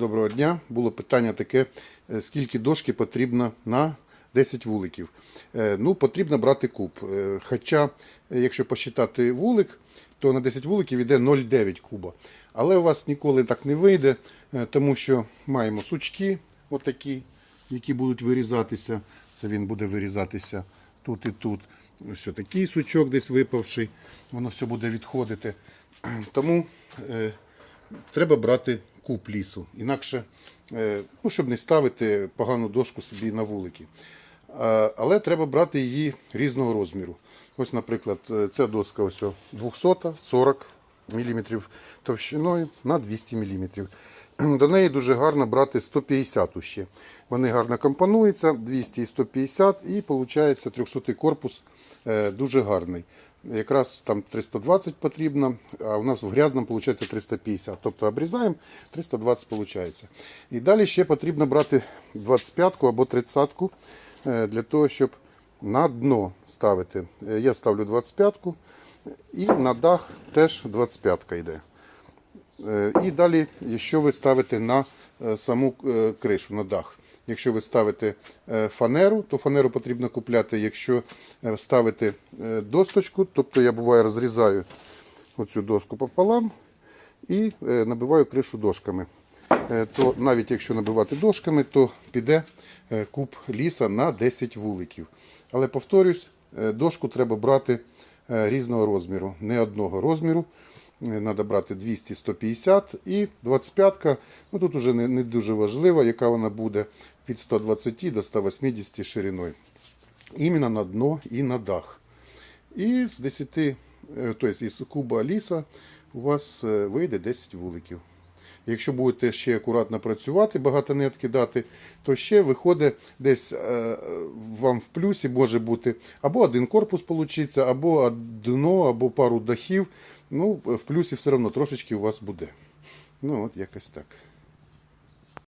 Доброго дня. Було питання таке, е, скільки дошки потрібно на 10 вуликів. Е, Ну, потрібно брати куб. Е, Хоча, якщо посчитати вулик, то на 10 вуликів йде 0,9 куба. Але у вас ніколи так не вийде, тому що маємо сучки отакі, які будуть вирізатися. Це він буде вирізатися тут і тут. Ось такий сучок десь випавший, воно все буде відходити. Тому треба брати куб лісу. Інакше, е, ну, щоб не ставити погану дошку собі на вулики. Але треба брати її різного розміру. Ось, наприклад, е, ця доска ось о, 200 40 мм товщиною на 200 мм. До неї дуже гарно брати 150 ще. Вони гарно компонуються, 200 і 150, і виходить 300 корпус е, дуже гарний. Якраз там 320 потрібно, а у нас в грязному виходить 350. Тобто обрізаємо, 320 виходить. І далі ще потрібно брати 25 або 30 е, для того, щоб на дно ставити. Е, Я ставлю 25-ку і на дах теж 25-ка йде. Е, І далі, якщо ви ставите на е, саму кришу, на дах. Якщо ви ставите фанеру, то фанеру потрібно купляти. Якщо ставите е, досточку, тобто я буває розрізаю оцю доску пополам і набиваю кришу дошками. Е, То навіть якщо набивати дошками, то піде е, куб ліса на 10 вуликів. Але повторюсь, е, дошку треба брати різного розміру, не одного розміру. Треба брати 200, 150 і 25-ка, ну тут вже не, не дуже важливо, яка вона буде від 120 до 180 шириною. Іменно на дно і на дах. І з 10, е, тобто із куба ліса у вас вийде 10 вуликів. Якщо будете ще акуратно працювати, багато не відкидати, то ще виходить десь е, вам в плюсі може бути або один корпус получиться, або дно, або пару дахів. Ну, в плюсі все одно трошечки у вас буде. Ну, от якось так.